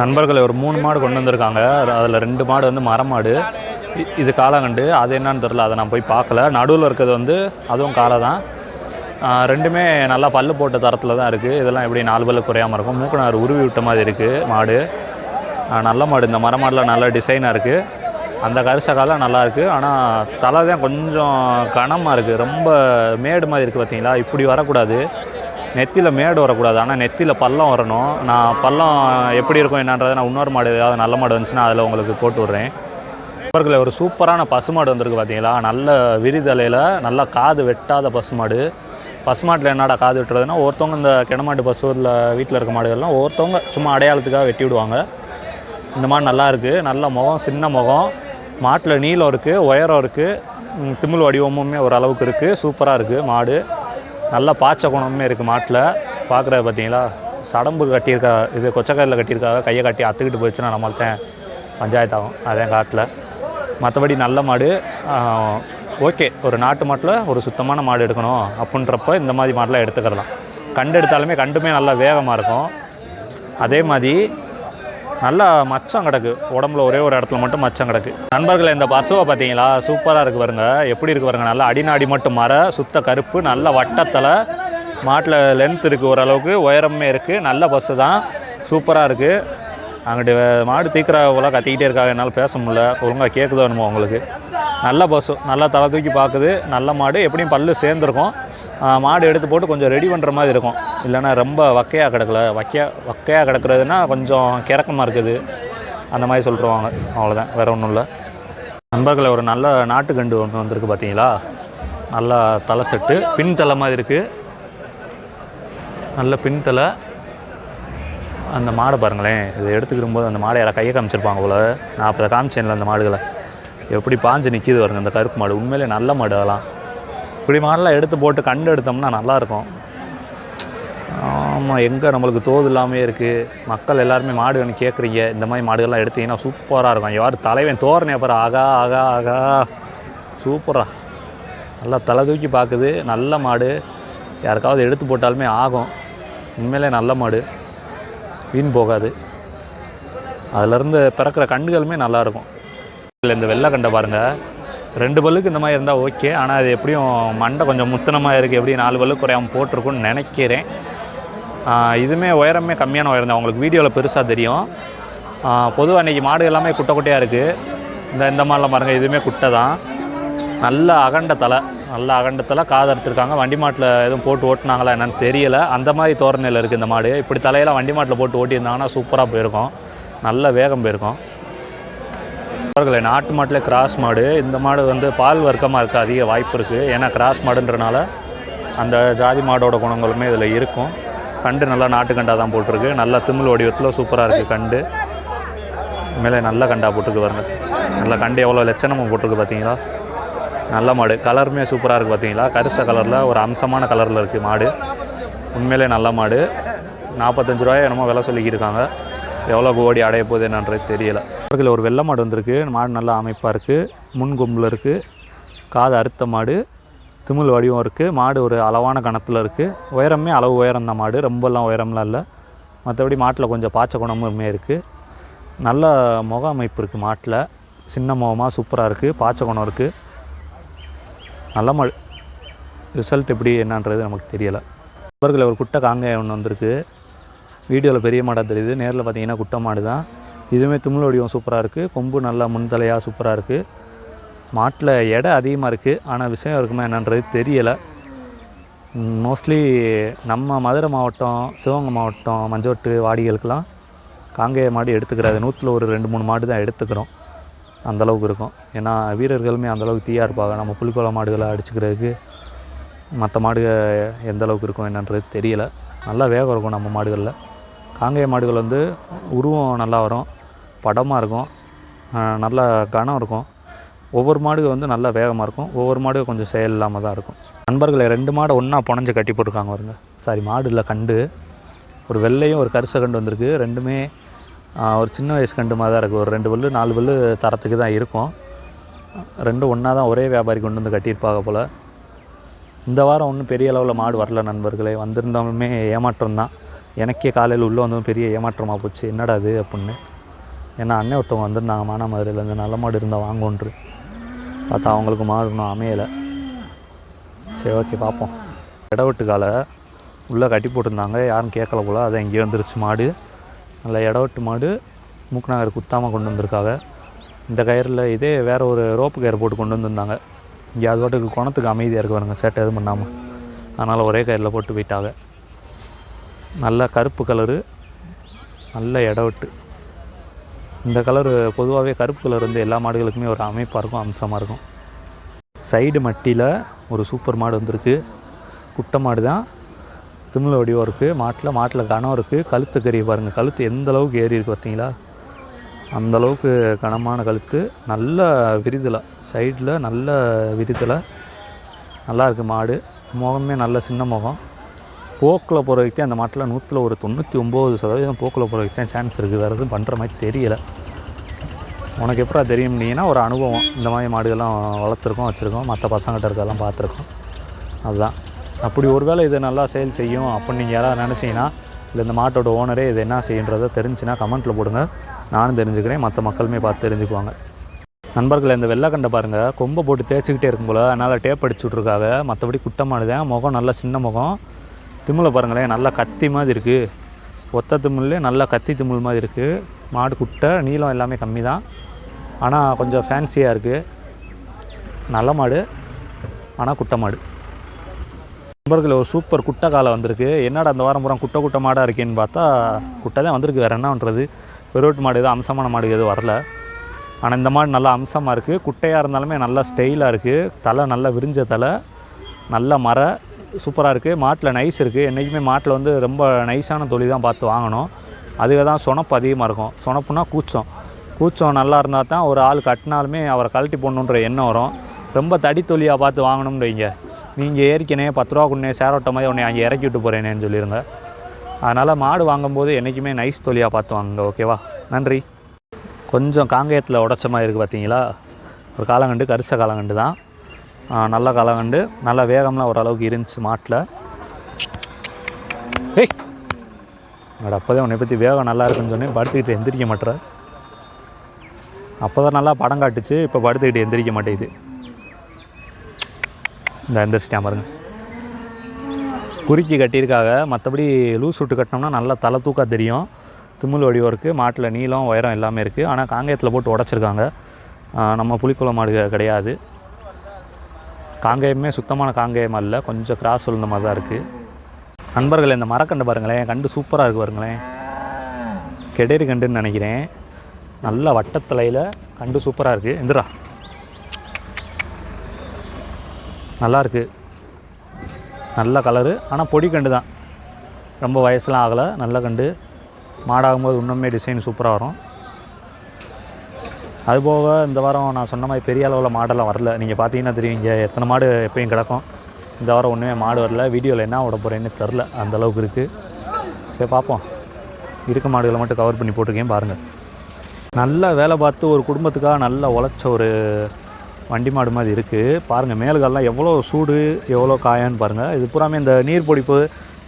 நண்பர்களை ஒரு மூணு மாடு கொண்டு வந்திருக்காங்க. அதில் ரெண்டு மாடு வந்து மரமாடு. இது காளாங்கண்டு அது என்னன்னு தெரில அதை நான் போய் பார்க்கல. நடுவில் இருக்கிறது வந்து அதுவும் காளை தான் ரெண்டுமே நல்லா பல்லு போட்ட தரத்தில் தான் இருக்குது இதெல்லாம் எப்படி நாலு பல்லு குறையாமல் இருக்கும். மூக்கனார் உருவி விட்ட மாதிரி இருக்குது மாடு. நல்ல மாடு. இந்த மரமாடில் நல்ல டிசைனாக இருக்குது அந்த கரிசக்காலாம் காலை நல்லா இருக்குது ஆனால் தலை தான் கொஞ்சம் கனமாக இருக்குது ரொம்ப மேடு மாதிரி இருக்குது பார்த்தீங்களா இப்படி வரக்கூடாது. நெத்தியில் மேடு வரக்கூடாது. ஆனால் நெத்தியில் பள்ளம் வரணும். நான் பள்ளம் எப்படி இருக்கும் என்னன்றதை நான் இன்னொரு மாடு ஏதாவது நல்ல மாடு வந்துச்சுன்னா அதில் உங்களுக்கு போட்டு விட்றேன். நண்பர்களே ஒரு சூப்பரான பசுமாடு வந்திருக்கு பார்த்தீங்களா நல்ல விரிதலையில் நல்லா காது வெட்டாத பசுமாடு பசுமாட்டில் என்னடா காது வெட்டுறதுன்னா ஒருத்தவங்க இந்த கிணமாட்டு பசுவில் வீட்டில் இருக்க மாடுகள்லாம் ஒருத்தவங்க சும்மா அடையாளத்துக்காக வெட்டி விடுவாங்க. இந்த மாதிரி நல்லா இருக்குது நல்ல முகம் சின்ன முகம். மாட்டில் நீளம் இருக்குது உயரம் இருக்குது திமிழ் வடிவமுமே ஒரு அளவுக்கு இருக்குது சூப்பராக இருக்குது மாடு. நல்ல பாய்ச்ச குணமுமே இருக்குது மாட்டில். பார்க்குறது பார்த்தீங்களா சடம்பு கட்டியிருக்கா இது கொச்சக்கரில் கட்டியிருக்காக கையை கட்டி அத்துக்கிட்டு போயிடுச்சுன்னா நம்மள்ட்ட பஞ்சாயத்து ஆகும் அதே காட்டில். மற்றபடி நல்ல மாடு ஓகே ஒரு நாட்டு மாட்டில் ஒரு சுத்தமான மாடு எடுக்கணும் அப்படின்றப்ப இந்த மாதிரி மாடெலாம் எடுத்துக்கிறலாம் கண்டு எடுத்தாலுமே கண்டுமே நல்லா வேகமாக இருக்கும். அதே மாதிரி நல்லா மச்சம் கிடக்கு. உடம்புல ஒரே ஒரு இடத்துல மட்டும் மச்சம் கிடக்கு. நண்பர்களை இந்த பசுவை பார்த்தீங்களா? சூப்பராக இருக்குது பாருங்க. எப்படி இருக்கு பாருங்க? நல்லா அடிநாடி மட்டும் மர சுத்த கருப்பு நல்ல வட்டத்தில். மாட்டில் லென்த் இருக்குது ஓரளவுக்கு. உயரமே இருக்குது நல்ல பஸ்ஸு தான் சூப்பராக இருக்குது அங்கிட்டு மாடு தீக்கிற போல கத்திக்கிட்டே இருக்காங்க. என்னால் பேச முடியல. ஒழுங்காக கேட்குதோ என்னமோ உங்களுக்கு. நல்ல பஸ்ஸு நல்லா தலை தூக்கி பார்க்குது. நல்ல மாடு. எப்படியும் பல்லு சேர்ந்துருக்கும். மாடு எடுத்து போட்டு கொஞ்சம் ரெடி பண்ணுற மாதிரி இருக்கும். இல்லைன்னா ரொம்ப வக்கையாக கிடக்கல. வக்கையா வக்கையாக கிடக்கிறதுனா கொஞ்சம் கிறக்கமாக இருக்குது. அந்த மாதிரி சொல்லிடுவாங்க அவ்வளோதான் வேறு ஒன்றும் இல்லை. நண்பர்களை ஒரு நல்ல நாட்டுக்கண்டு ஒன்று வந்திருக்கு பார்த்தீங்களா நல்லா தலை செட்டு. பின் தலை மாதிரி இருக்குது நல்ல பின் தலை. அந்த மாடை பாருங்களேன். இதை எடுத்துக்கிடும்போது அந்த மாடை யாரை கையை காமிச்சிருப்பாங்க போல. நான் அப்போ காமிச்சேன்ல அந்த மாடுகளை. எப்படி பாஞ்சு நிற்கிது பாருங்க அந்த கருப்பு மாடு. உண்மையிலே நல்ல மாடு அதெல்லாம். இப்படி மாதிரிலாம் எடுத்து போட்டு கண்டு எடுத்தோம்னா நல்லாயிருக்கும். ஆமாம் எங்கே நம்மளுக்கு தோது இல்லாமே இருக்குது மக்கள் எல்லாருமே மாடு வேணும் கேட்குறீங்க இந்த மாதிரி மாடுகள்லாம் எடுத்தீங்கன்னா சூப்பராக இருக்கும். யார் தலைவன் தோரணை அப்புறம் ஆகா ஆகா ஆகா. சூப்பராக நல்லா தலை தூக்கி பார்க்குது நல்ல மாடு. யாருக்காவது எடுத்து போட்டாலுமே ஆகும். உண்மையிலே நல்ல மாடு. வீண் போகாது. அதிலேருந்து பிறக்கிற கண்டுகளுமே நல்லாயிருக்கும். இல்லை இந்த வெள்ளை கண்டை பாருங்கள் ரெண்டு பல்லுக்கு இந்த மாதிரி இருந்தால் ஓகே. ஆனால் அது எப்படியும் மண்டை கொஞ்சம் முத்தனமாக இருக்குது எப்படி நாலு பல்லு குறையாமல் போட்டிருக்குன்னு நினைக்கிறேன். இதுவுமே உயரமே கம்மியான உயரம் தான். உங்களுக்கு வீடியோவில் பெருசாக தெரியும். பொதுவாக அன்றைக்கி மாடு எல்லாமே குட்டை குட்டையாக இருக்குது இந்த இந்த மாதிரிலாம் பாருங்கள் இதுவுமே குட்டை தான். நல்ல அகண்ட தலை. நல்ல அகண்ட தலை. காது அறுத்துருக்காங்க. வண்டி மாட்டில் எதுவும் போட்டு ஓட்டுனாங்களா என்னன்னு தெரியல. அந்த மாதிரி தோரணையில் இருக்குது இந்த மாடு. இப்படி தலையெல்லாம் வண்டி மாட்டில் போட்டு ஓட்டியிருந்தாங்கன்னா சூப்பராக போயிருக்கும். நல்ல வேகம் போயிருக்கும். அவர்களே நாட்டு மாட்டில் கிராஸ் மாடு இந்த மாடு வந்து பால் வர்க்கமாக இருக்க அதிக வாய்ப்பு இருக்குது ஏன்னா கிராஸ் மாடுன்றனால அந்த ஜாதி மாடோட குணங்களுமே இதில் இருக்கும். கண்டு நல்லா நாட்டு கண்டா தான் போட்டிருக்கு. நல்லா திமிழ் வடிவத்தில் சூப்பராக இருக்குது கண்டு. மேலே நல்ல கண்டா போட்டிருக்கு பாருங்க. நல்ல கண்டு எவ்வளோ லட்சணமாக போட்டிருக்கு பார்த்தீங்களா? நல்ல மாடு. கலருமே சூப்பராக இருக்குது பார்த்தீங்களா? கரிச கலரில் ஒரு அம்சமான கலரில் இருக்குது மாடு. உண்மையிலே நல்ல மாடு. நாற்பத்தஞ்சு ரூபாய் என்னமோ விலை சொல்லிக்கிருக்காங்க எவ்வளோ ஓடி அடைய போகுது என்னன்றது தெரியல. அவர்கள் ஒரு வெள்ளை மாடு வந்திருக்கு. மாடு நல்லா அமைப்பாக இருக்குது முன் கொம்பில் இருக்குது காது அறுத்த மாடு. திமிழ் வடிவம் இருக்குது மாடு ஒரு அளவான கணத்தில் இருக்குது உயரமே அளவு உயரம் தான் மாடு. ரொம்பலாம் உயரம்லாம் இல்லை. மற்றபடி மாட்டில் கொஞ்சம் பாய்ச்ச குணமுமே இருக்குது நல்ல முக அமைப்பு இருக்குது மாட்டில். சின்ன முகமாக சூப்பராக இருக்குது பாய்ச்ச குணம் இருக்குது நல்ல மாடு ரிசல்ட் எப்படி என்னன்றது நமக்கு தெரியலை. நண்பர்கள் ஒரு குட்டை காங்காயம் ஒன்று வந்திருக்கு. வீடியோவில் பெரிய மாடாக தெரியுது. நேரில் பார்த்தீங்கன்னா குட்டை மாடு தான். இதுவுமே தும்மல் வடிவம் சூப்பராக இருக்குது கொம்பு நல்லா முன்தலையாக சூப்பராக இருக்குது மாட்டில் எடை அதிகமாக இருக்குது ஆனால் விஷயம் இருக்குமா என்னன்றது தெரியலை. மோஸ்ட்லி நம்ம மதுரை மாவட்டம் சிவகங்கை மாவட்டம் மஞ்சோட்டு வாடிகளுக்கெல்லாம் காங்கேய மாடு எடுத்துக்கிறாது நூற்றில் ஒரு ரெண்டு மூணு மாடு தான் எடுத்துக்கிறோம். அந்தளவுக்கு இருக்கும். ஏன்னா வீரர்களுமே அந்தளவுக்கு தீயாக இருப்பாங்க. நம்ம புலிக்கோள மாடுகளை அடிச்சுக்கிறதுக்கு மற்ற மாடுகள் எந்த அளவுக்கு இருக்கும் என்னன்றது தெரியலை. நல்லா வேகம் இருக்கும் நம்ம மாடுகளில். காங்கேய மாடுகள் வந்து உருவம் நல்லா வரும் படமாக இருக்கும் நல்ல கனம் இருக்கும். ஒவ்வொரு மாடு வந்து நல்லா வேகமாக இருக்கும் ஒவ்வொரு மாடு கொஞ்சம் செயல் இல்லாமல் தான் இருக்கும். நண்பர்களை ரெண்டு மாடை ஒன்றா புனஞ்சு கட்டி போட்டிருக்காங்க வருங்க சாரி மாடு இல்லை கண்டு ஒரு வெள்ளையும் ஒரு கருசை கண்டு வந்திருக்கு. ரெண்டுமே ஒரு சின்ன வயசு கண்டு மாதிரி தான் இருக்குது ஒரு ரெண்டு பல்லு நாலு பல்லு தரத்துக்கு தான் இருக்கும். ரெண்டும் ஒன்றா தான் ஒரே வியாபாரி கொண்டு வந்து கட்டியிருப்பாங்க போல். இந்த வாரம் ஒன்றும் பெரிய அளவில் மாடு வரல நண்பர்களே. வந்திருந்தாலுமே ஏமாற்றம் தான். எனக்கே காலையில் உள்ளே வந்ததும் பெரிய ஏமாற்றமாக போச்சு. என்னடா அது அப்படின்னு. ஏன்னா அண்ணன் ஒருத்தவங்க வந்திருந்தாங்க. மானாமதுரையிலேருந்து நல்ல மாடு இருந்தால் வாங்கோன்று பார்த்தா அவங்களுக்கு மாடு இன்னும் அமையலை. சரி ஓகே பார்ப்போம். இடவெட்டு காலை உள்ளே கட்டி போட்டிருந்தாங்க. யாரும் கேட்கல போல். அதை இங்கே வந்துருச்சு மாடு. நல்ல இடவெட்டு மாடு. மூக்குநாகர் குத்தாமல் கொண்டு வந்திருக்காங்க. இந்த கயிறில் இதே வேறு ஒரு ரோப்பு கயிறு போட்டு கொண்டு வந்திருந்தாங்க. இங்கே அது பாட்டுக்கு குணத்துக்கு அமைதியாக இருக்கு பாருங்க. சேட்டை எதுவும் பண்ணாமல் அதனால் ஒரே கயிறில் போட்டு போயிட்டாங்க. நல்ல கருப்பு கலரு நல்ல இடவெட்டு இந்த கலர் பொதுவாகவே கருப்பு கலர் வந்து எல்லா மாடுகளுக்குமே ஒரு அமைப்பாக இருக்கும் அம்சமாக இருக்கும். சைடு மட்டியில் ஒரு சூப்பர் மாடு வந்திருக்கு. குட்டை மாடு தான். திமிழ வடிவம் இருக்குது மாட்டில் மாட்டில் கனம் இருக்குது கழுத்து கறி பாருங்கள் கழுத்து எந்த அளவுக்கு ஏறி இருக்குது பார்த்தீங்களா? அந்தளவுக்கு கனமான கழுத்து. நல்ல விரிதலை. சைடில் நல்ல விரிதலை. நல்லா இருக்குது மாடு. முகமே நல்ல சின்ன முகம். போக்கில் போகிற வைக்க அந்த மாட்டில் நூற்றில் ஒரு தொண்ணூற்றி ஒம்பது சதவீதம் போக்கில் போகிற வரைக்கும் சான்ஸ் இருக்குது வேறு எதுவும் பண்ணுற மாதிரி தெரியலை. உனக்கு எப்படா தெரியும்னீங்கன்னா ஒரு அனுபவம். இந்த மாதிரி மாடுகள்லாம் வளர்த்துருக்கோம் வச்சுருக்கோம். மற்ற பசங்கிட்ட இருக்கெல்லாம் பார்த்துருக்கோம். அதுதான். அப்படி ஒருவேளை இது நல்லா செயல் செய்யும் அப்படின்னு நீங்கள் யாராவது நினச்சிங்கன்னா இல்லை இந்த மாட்டோட ஓனரே இது என்ன செய்யுன்றதை தெரிஞ்சுன்னா கமெண்ட்டில் போடுங்க. நானும் தெரிஞ்சுக்கிறேன். மற்ற மக்களுமே பார்த்து தெரிஞ்சுக்குவாங்க. நண்பர்களை இந்த வெள்ளைக்கண்டை பாருங்கள் கொம்பை போட்டு தேய்ச்சிக்கிட்டே இருக்கும் போல். அதனால் டேப் அடிச்சு விட்ருக்காங்க மற்றபடி குட்டமானதேன் முகம் நல்லா சின்ன முகம். திமிலை பாருங்களேன் நல்லா கத்தி மாதிரி இருக்குது ஒத்த திமிழ்லே நல்லா கத்தி திமிழ் மாதிரி இருக்குது மாடு குட்டை நீளம் எல்லாமே கம்மி தான் ஆனால் கொஞ்சம் ஃபேன்சியாக இருக்குது நல்ல மாடு ஆனால் குட்டை மாடு. நண்பர்கள் ஒரு சூப்பர் குட்டை காலை வந்திருக்கு. என்னடா அந்த வாரம் பூரா குட்டை குட்டை மாடாக இருக்கேன்னு பார்த்தா குட்டை தான் வந்திருக்கு. வேறு என்ன பண்ணுறது பெருவட்டு மாடு எதுவும் அம்சமான மாடு எதுவும் வரல. ஆனால் இந்த மாடு நல்லா அம்சமாக இருக்குது குட்டையாக இருந்தாலுமே நல்லா ஸ்டைலாக இருக்குது தலை நல்லா விரிஞ்ச தலை. நல்ல மர சூப்பராக இருக்குது மாட்டில் நைஸ் இருக்குது என்றைக்குமே மாட்டில் வந்து ரொம்ப நைஸான தொழில் தான் பார்த்து வாங்கணும். அதுக்கு தான் சொனப்பு அதிகமாக இருக்கும். சொனப்புனா கூச்சம். கூச்சம் நல்லா இருந்தால் தான் ஒரு ஆள் கட்டினாலுமே அவரை கழட்டி போடணுன்ற எண்ணம் வரும். ரொம்ப தடி தொழிலாக பார்த்து வாங்கணும்னு வைங்க. நீங்கள் ஏறிக்கனே பத்து ரூபா கொண்டே சேரோட்ட மாதிரி உன்னை அங்கே இறக்கி விட்டு போகிறேனேன்னு சொல்லிடுங்க அதனால் மாடு வாங்கும்போது என்றைக்குமே நைஸ் தொழிலாக பார்த்து வாங்குங்க. ஓகேவா நன்றி. கொஞ்சம் காங்கேயத்தில் உடச்ச மாதிரி இருக்குது பார்த்தீங்களா ஒரு காலங்கண்டு கரிச காலங்கண்டு தான். நல்ல காலங்கண்டு நல்ல வேகம்லாம் ஓரளவுக்கு இருந்துச்சு மாட்டில். ஏய்! என்னோட அப்போதான் உன்னை பற்றி வேகம் நல்லா இருக்குன்னு சொன்னேன். படுத்துக்கிட்டு எந்திரிக்க மாட்டேற அப்போ தான் நல்லா படம் காட்டுச்சு இப்போ படுத்துக்கிட்டு எந்திரிக்க மாட்டேங்குது. இந்த எந்திரிச்சிட்டேன் பாருங்க. குறுக்கி கட்டியிருக்காங்க மற்றபடி லூஸ் விட்டு கட்டினோம்னா நல்லா தலை தூக்கா தெரியும். திமிழ் வடிவம் இருக்குது மாட்டில் நீளம் உயரம் எல்லாமே இருக்குது ஆனால் காங்கேயத்தில் போட்டு உடச்சிருக்காங்க. நம்ம புளிக்குளம் மாடு கிடையாது. காங்கேயமே சுத்தமான காங்கேயம் அல்ல. கொஞ்சம் கிராஸ் விழுந்த மாதிரி தான் இருக்குது நண்பர்கள் இந்த மரக்கண்டு பாருங்களேன். கண்டு சூப்பராக இருக்குது பாருங்களேன். கெடேரி கண்டுன்னு நினைக்கிறேன். நல்ல வட்டத்தலையில் கண்டு சூப்பராக இருக்குது எந்திரா. நல்லா இருக்குது நல்ல கலரு ஆனால் பொடி கண்டு தான். ரொம்ப வயசுலாம் ஆகலை. நல்ல கண்டு. மாடாகும்போது இன்னுமே டிசைன் சூப்பராக வரும். அதுபோக இந்த வாரம் நான் சொன்ன மாதிரி பெரிய அளவில் மாடெல்லாம் வரல. நீங்கள் பார்த்தீங்கன்னா தெரியும் இங்கே எத்தனை மாடு எப்பயும் கிடக்கும். இந்த வாரம் ஒன்றுமே மாடு வரல. வீடியோவில் என்ன விட போகிறேன்னு தெரில அந்த அளவுக்கு இருக்குது சரி பார்ப்போம். இருக்க மாடுகளை மட்டும் கவர் பண்ணி போட்டிருக்கேன் பாருங்கள் நல்லா வேலை பார்த்து ஒரு குடும்பத்துக்காக நல்லா உழைச்ச ஒரு வண்டி மாடு மாதிரி இருக்குது பாருங்கள் மேலுகள்லாம் எவ்வளோ சூடு எவ்வளோ காயான்னு பாருங்கள் இது பூராமே இந்த நீர் பிடிப்பு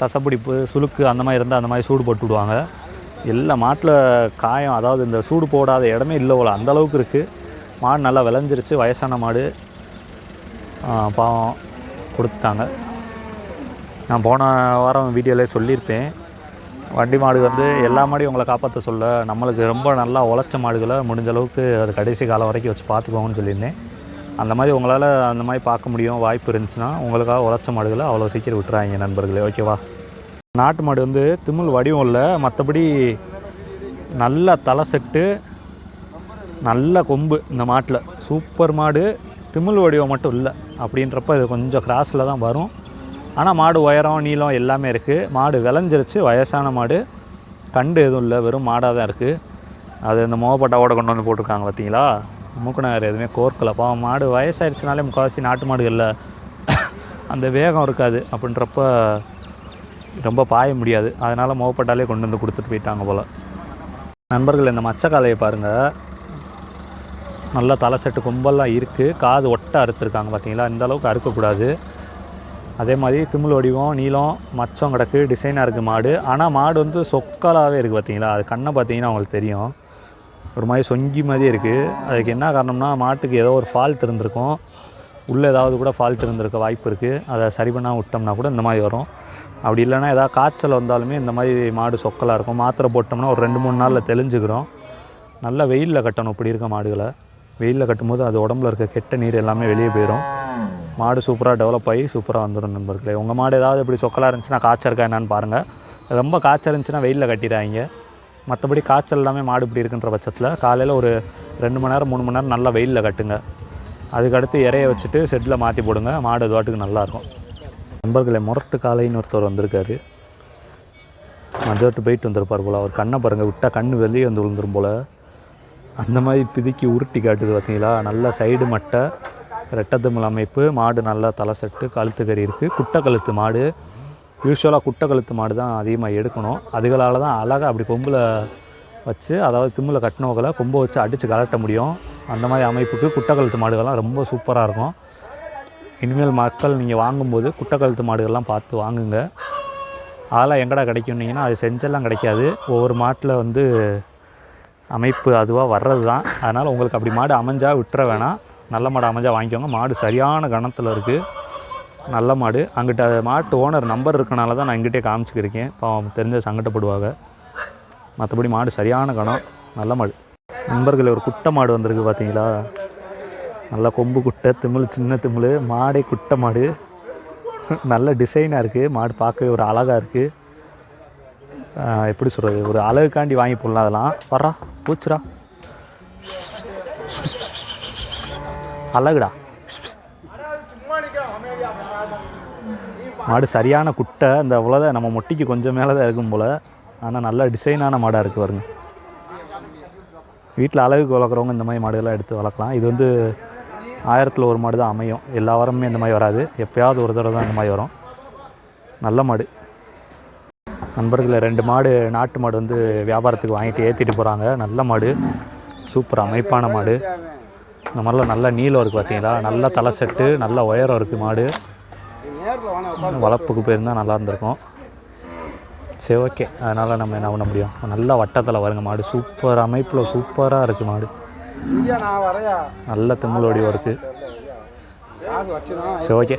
தசப்பிடிப்பு சுளுக்கு அந்த மாதிரி இருந்தால் அந்த மாதிரி சூடு போட்டு விடுவாங்க. எல்லா மாட்டில் காயம் அதாவது இந்த சூடு போடாத இடமே இல்லை போல அந்த அளவுக்கு இருக்குது மாடு நல்லா விளைஞ்சிருச்சு வயசான மாடு. பாவம் கொடுத்துட்டாங்க. நான் போன வாரம் வீடியோலே சொல்லியிருப்பேன். வண்டி மாடு வந்து எல்லா மாடையும் உங்களை காப்பாற்ற சொல்ல நம்மளுக்கு ரொம்ப நல்லா உழைச்ச மாடுகளை முடிஞ்ச அளவுக்கு அது கடைசி காலம் வரைக்கும் வச்சு பார்த்துக்கோங்கன்னு சொல்லியிருந்தேன். அந்த மாதிரி உங்களால் அந்த மாதிரி பார்க்க முடியும் வாய்ப்பு இருந்துச்சுன்னா உங்களுக்காக உழைச்ச மாடுகளை அவ்வளோ சீக்கிரம் விட்டுறாங்க நண்பர்களே. ஓகேவா? நாட்டு மாடு வந்து திமிழ் வடிவம் இல்லை. மற்றபடி நல்ல தலை செட்டு நல்ல கொம்பு இந்த மாட்டில். சூப்பர் மாடு திமிழ் வடிவம் மட்டும் இல்லை. அப்படின்றப்ப இது கொஞ்சம் கிராஸில் தான் வரும். ஆனால் மாடு உயரம் நீளம் எல்லாமே இருக்குது மாடு விளைஞ்சிருச்சு வயசான மாடு. கண்டு எதுவும் இல்லை வெறும் மாடாக தான் இருக்குது அது இந்த மோகப்பட்டாவோட கொண்டு வந்து போட்டிருக்காங்க பார்த்தீங்களா? மூக்குநகர் எதுவுமே கோர்க்கலை. பாவம் மாடு வயசாயிருச்சுனாலே முக்கால்வாசி நாட்டு மாடுகளில் அந்த வேகம் இருக்காது. அப்படின்றப்ப ரொம்ப பாய முடியாது. அதனால் மோப்பட்டாலே கொண்டு வந்து கொடுத்துட்டு போயிட்டாங்க போல். நண்பர்கள் இந்த மச்சக்காலையை பாருங்கள் நல்லா தலை செட்டு கொம்பெல்லாம் இருக்குது காது ஒட்ட அறுத்துருக்காங்க பார்த்தீங்களா இந்த அளவுக்கு அறுக்கக்கூடாது. அதே மாதிரி திமிழ் வடிவம் நீளம் மச்சம் கிடக்கு டிசைனாக இருக்குது மாடு. ஆனால் மாடு வந்து சொக்கலாகவே இருக்குது பார்த்தீங்களா அது கண்ணை பார்த்தீங்கன்னா அவங்களுக்கு தெரியும். ஒரு மாதிரி சொங்கி மாதிரி இருக்குது அதுக்கு என்ன காரணம்னா மாட்டுக்கு ஏதோ ஒரு ஃபால்ட் இருந்திருக்கும். உள்ளே ஏதாவது கூட ஃபால்ட் இருந்திருக்க வாய்ப்பு இருக்குது அதை சரி பண்ணால் விட்டோம்னா கூட இந்த மாதிரி வரும். அப்படி இல்லைன்னா ஏதாவது காய்ச்சல் வந்தாலுமே இந்த மாதிரி மாடு சொக்கலாக இருக்கும். மாத்திரை போட்டோம்னா ஒரு ரெண்டு மூணு நாளில் தெளிஞ்சுக்கிறோம். நல்லா வெயிலில் கட்டணும் இப்படி இருக்க மாடுகளை. வெயிலில் கட்டும்போது அது உடம்புல இருக்க கெட்ட நீர் எல்லாமே வெளியே போயிடும் மாடு சூப்பராக டெவலப் ஆகி சூப்பராக வந்துடும் நண்பர்களே. உங்கள் மாடு ஏதாவது இப்படி சொக்கலாக இருந்துச்சுன்னா காய்ச்சல் இருக்கா என்னான்னு பாருங்கள் ரொம்ப காய்ச்சல் இருந்துச்சுன்னா வெயிலில் கட்டிடுறாங்க மற்றபடி காய்ச்சல் எல்லாமே மாடு இப்படி இருக்குன்ற பட்சத்தில் காலையில் ஒரு ரெண்டு மணி நேரம் மூணு மணி நேரம் நல்லா வெயிலில் கட்டுங்க. அதுக்கடுத்து இறைய வச்சுட்டு செட்டில் மாற்றி போடுங்க. மாடு அது வாட்டுக்கு நல்லாயிருக்கும் நண்பர்களை முரட்டு காலைன்னு ஒருத்தர் வந்திருக்காரு. மஞ்சோட்டு போயிட்டு வந்திருப்பார் போல். அவர் கண்ணை பாருங்கள் விட்டால் கண் வெளியே வந்து விழுந்துரும் போல். அந்த மாதிரி பிதுக்கி உருட்டி காட்டுது பார்த்தீங்களா நல்ல சைடு மட்டை ரெட்டத்தமிழ் அமைப்பு மாடு நல்லா தலை சட்டு கழுத்து கறி இருக்குது குட்டை கழுத்து மாடு யூஸ்வலாக குட்டை கழுத்து மாடு தான் அதிகமாக எடுக்கணும். அதுகளால் தான் அழகாக அப்படி கொம்பில் வச்சு அதாவது திம்மில் கட்டினவங்களை கொம்பை வச்சு அடித்து கலட்ட முடியும். அந்த மாதிரி அமைப்புக்கு குட்டை கழுத்து மாடுகள்லாம் ரொம்ப சூப்பராக இருக்கும். இனிமேல் மக்கள் நீங்கள் வாங்கும்போது குட்டை கழுத்து மாடுகள்லாம் பார்த்து வாங்குங்க. அதெல்லாம் எங்கடா கிடைக்கும்னீங்கன்னா அது செஞ்செல்லாம் கிடைக்காது. ஒவ்வொரு மாட்டில் வந்து அமைப்பு அதுவாக வர்றது தான் அதனால் உங்களுக்கு அப்படி மாடு அமைஞ்சால் விட்டுற வேணாம். நல்ல மாடு அமைஞ்சால் வாங்கிக்கோங்க. மாடு சரியான கணத்தில் இருக்குது நல்ல மாடு. அங்கிட்ட மாட்டு ஓனர் நம்பர் இருக்கனால தான் நான் இங்கிட்டே காமிச்சிக்கிருக்கேன். பாவம் தெரிஞ்ச சங்கடப்படுவாங்க மற்றபடி மாடு சரியான கணம் நல்ல மாடு. நண்பர்களே ஒரு குட்டை மாடு வந்திருக்கு பார்த்தீங்களா நல்லா கொம்பு குட்டை திமிழ் சின்ன திமிழ் மாடே குட்டை மாடு. நல்ல டிசைனாக இருக்குது மாடு பார்க்கவே ஒரு அழகாக இருக்குது எப்படி சொல்கிறது ஒரு அழகுக்காண்டி வாங்கி போடலாம் அதெல்லாம். வர்றா பூச்சுடா அழகுடா. மாடு சரியான குட்டை. இந்த உலக நம்ம மொட்டிக்கு கொஞ்சம் மேலே தான் இருக்கும் போல். ஆனால் நல்ல டிசைனான மாடாக இருக்குது பாருங்க. வீட்டில் அழகுக்கு வளர்க்குறவங்க இந்த மாதிரி மாடுகள்லாம் எடுத்து வளர்க்கலாம். இது வந்து ஆயிரத்தில் ஒரு மாடு தான் அமையும். எல்லா வாரமுமே இந்த மாதிரி வராது. எப்போயாவது ஒரு தடவை தான் இந்த மாதிரி வரும். நல்ல மாடு. நண்பர்களை ரெண்டு மாடு நாட்டு மாடு வந்து வியாபாரத்துக்கு வாங்கிட்டு ஏற்றிட்டு போகிறாங்க நல்ல மாடு. சூப்பர் அமைப்பான மாடு. இந்த மாதிரிலாம் நல்ல நீளம் இருக்குது பார்த்தீங்களா நல்ல தலை செட்டு நல்ல உயரம் இருக்குது மாடு. வளர்ப்புக்கு போயிருந்தால் நல்லா இருந்திருக்கும். சரி ஓகே அதனால் நம்ம என்ன பண்ண முடியும்? நல்ல வட்டத்தில் வருங்க மாடு. சூப்பர் அமைப்பில் சூப்பராக இருக்குது மாடு. நல்ல திமிழ் வடிவம் இருக்குது காசு வச்சுதான். சரி ஓகே.